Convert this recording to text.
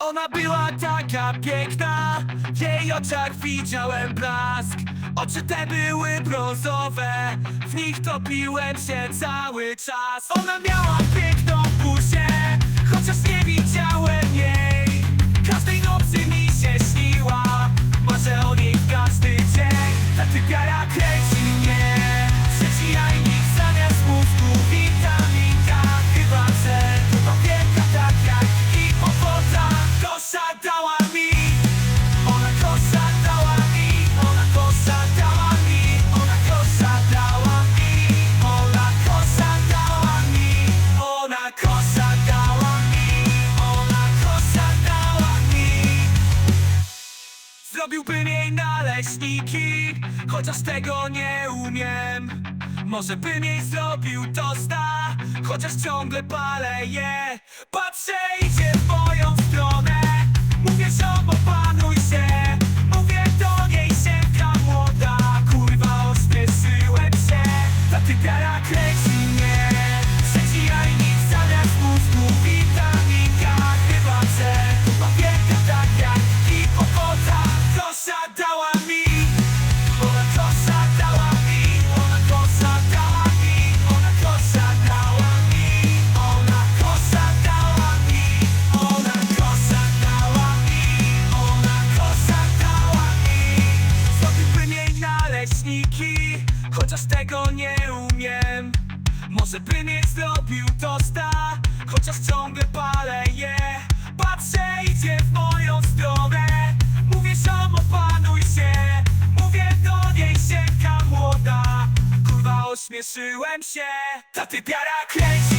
Ona była taka piękna, w jej oczach widziałem blask. Oczy te były brązowe, w nich topiłem się cały czas. Ona miała piękną buzię, chociaż nie widziałem jej. Każdej nocy mi się śniła, marzę o niej każdy dzień. Ta typiara kręci Zrobiłbym jej naleśniki, chociaż tego nie umiem. Może bym jej zrobił tosta, chociaż ciągle palę je Patrzę, idzie w moją stronę, mówię ziom, opanuj się. Mówię do niej, siemka młoda, kurwa ośmieszyłem się. Ta typiara kręci tego nie umiem. Może bym jej zrobił tosta, chociaż ciągle palę je. Patrzę, idzie w moją stronę. Mówię ziom, opanuj się. Mówię do niej, siemka młoda. Kurwa, ośmieszyłem się. Ta typiara kręci